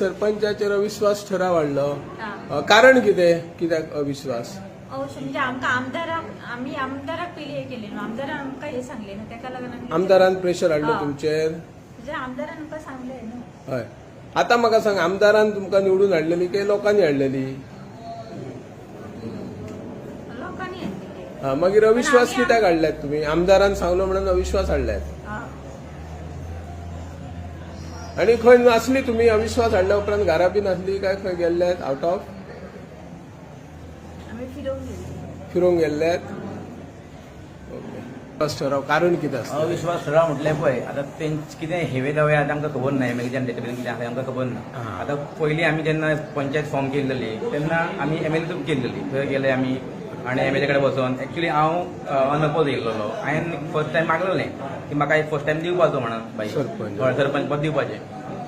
सरपंचाचेर अविश्वास ठराव हाडलो कारण कितें कित्याक अविश्वास? अवश्य म्हणजे आमकां आमदाराक आमी आमदाराक पयलीं हे केले न्हू आमदारान आमकां हे सांगले न्हू ताका लागून आमी आमदारान प्रेशर हाडलो. तुमचेर? म्हणजे आमदारान आमकां सांगले न्हू हय. आतां म्हाका सांग आमदारान तुमकां निवडून हाडलेली की लोकांनी हाडलेली? मागीर अविश्वास कित्याक हाडल्यात तुमी आमदारान सांगलो म्हणून अविश्वास हाडल्यात. आनी खंय नासली तुमी अविश्वास हाडल्या उपरांत घरा बी नासली काय खंय गेल्ल्यात? Out of फिरूंक गेल्ल्यात? ठराव कारण कितें अविश्वास ठराव म्हटल्यार पळय आतां तेंच कितें हेवे दावे आतां आमकां खबर ना एम एल जनरेटर कितें आसा आमकां खबर ना. आतां पयलीं आमी जेन्ना पंचायत फॉर्म केल्ली तेन्ना आमी एम एल केल्ली थंय गेले आमी आनी एम एल कडेन वचोन एक्चुली हांव अनअपोज येयल्लो हांवें फर्स्ट टायम मागलेलें की म्हाका एक फर्स्ट टायम दिवपाचो म्हणून बाई. सरपंच. हय, सरपंच पद दिवपाचें.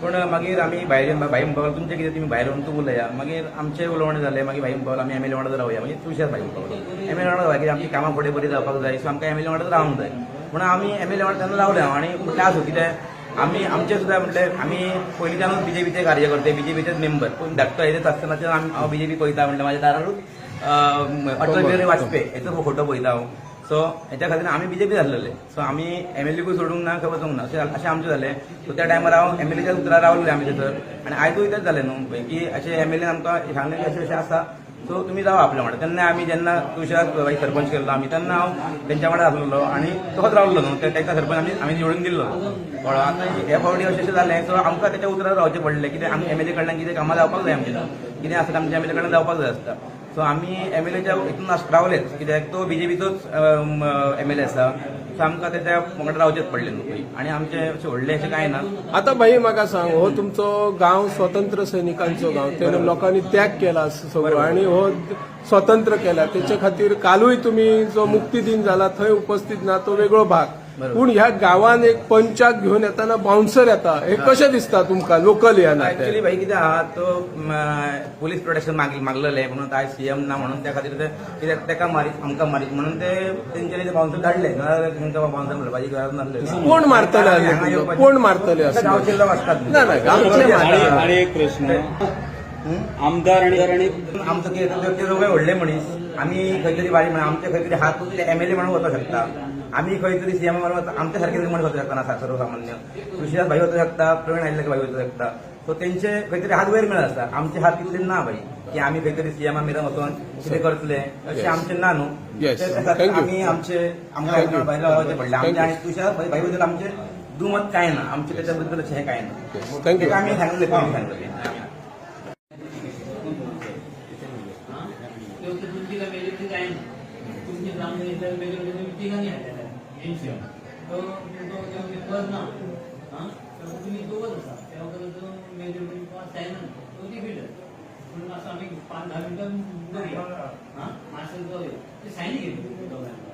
पूण मागीर आमी भायर भाई म्हणपाक लागलो, तुमचें कितें तुमी भायर व्हरून तूं उलया. मागीर आमचें उलोवणें जालें मागीर भाई म्हणपाक आमी एम एल वांगडा रावया मागीर तुळशीच भाई म्हणपाक लागलो एम एल वांगडा रावया कित्याक आमची कामां फुडें बरी जावपाक जाय सो आमकां एम एल वांगडा रावंक जाय. म्हणून आमी एम एल वांगडा तेन्ना रावले हांव. आनी म्हटलें आसूं कितें आमी आमचे सुद्दां म्हटलें आमी पयलींच्यानूच बीजेपीचे कार्यकर्ते बीजेपीचेच मेंबर पूण धाकटो आसतनाच्यान आमी हांव बीजेपी पळयता म्हटलें म्हाज्या दारारूच. अटल बिहारी वाजपेयी हेचो फोटो पळयता हांव सो हेच्या खातीर आमी बीजेपी जाल्लेले सो आमी एम एल एकूय सोडूंक ना खबर वचूंक ना. अशें अशें आमचें जालें सो त्या टायमार हांव एम एल एच्या उतरार रावलें आमी थंयसर आनी आयजूय तेच जालें न्हू. की अशें एम एल एन आमकां सांगलें की अशें अशें आसा सो तुमी जावा आपल्या वांगडा तेन्ना आमी जेन्ना तुषार भाई सरपंच केल्लो आमी तेन्ना हांव तेंच्या वांगडा आसलेलो आनी तोच रावल्लो न्हू. ते- सरपंच आमी आमी निवडून दिल्लो कळ्ळो आतां हे फावटी अशें अशें जालें सो आमकां तेच्या उतरार रावचें पडलें कितें आमी एम एल ए कडल्यान कितें कामां जावपाक जाय आमचें कितें आसता आमच्या एम एल ए कडल्यान जावपाक जाय आसता सो आमी एम एल एच्या हितून रावलेच कित्याक तो बीजेपीचोच एम एल ए आसा सो आमकां तेच्या वांगडा रावचेच पडलें न्हू आनी आमचें अशें व्हडलें अशें कांय ना. आता भाई म्हाका सांग हो तुमचो गांव स्वतंत्र सैनिकांचो गांव तेन्ना लोकांनी त्याग केला सगळो. आणि हो स्वतंत्र केला. त्याच्या खातीर कालूय तुम्ही जो मुक्ती दिन झाला थंय उपस्थित ना तो वेगळो भाग. पूण ह्या गांवान एक पंचाक घेऊन येताना बाउन्सर येता. हे कशें दिसता तुमकां? लोकल ह्या एक्चुअली भाई कितें आहा तो म, पोलीस प्रोटेक्शन माग मागलेले म्हणून आयज सीएम ना म्हणून त्या खातीर ते कित्याक तेका मारीत आमकां मारीत. म्हणून ते तेंच्यांनी ते बाउन्सर धाडले. तांकां बाउन्सर म्हणपाची गरज नासली कोण मारतले? कोण मारतले? गांवचे लोक ना, ना, एक प्रश्न. आमदार आणि आमचं कितें ते- सगळे व्हडले मनीस आमी खंय तरी बारीक म्हणून आमचे खंय तरी हात एम एल ए म्हणून वचूंक शकता आमी खंय तरी सीएम म्हणून वचूं- आमच्या सारखे तरी म्हणून वचूंक शकता ना सर्वसामान्य. तुळशीदास भाई वचूंक शकता प्रवीण आयल्ले भाई वचूंक शकता. सो तेंचे खंय तरी हात वयर मिळत आसता आमचे हात तितले ना भाई की आमी खंय तरी सीएमा मेरेन वचून कितें करतले. अशें आमचे ना न्हू Yes. ते- त्या खातीर Thank you. आमी आमचे. आमकां भायला पडलें. आमचे. आनी तुषार भाई बद्दल आमचे दुमत कांय ना आमचे त्याच्या बद्दल अशें हें कांय ना. Thank you. तेका आमी सांगलें पयलीं सांगलें तुमची ग्रामपंचायत ठिकाणी आहे एनसीएम तो ना हां? तर तुम्ही दोघंच असा तेव्हा मेजॉरिटी पास आहे ना तो डिफिट म्हणून असं आम्ही पाच दहा मिनिटं बघूया हां मास्टर जाऊया ते सायनी घेतली दोघांनी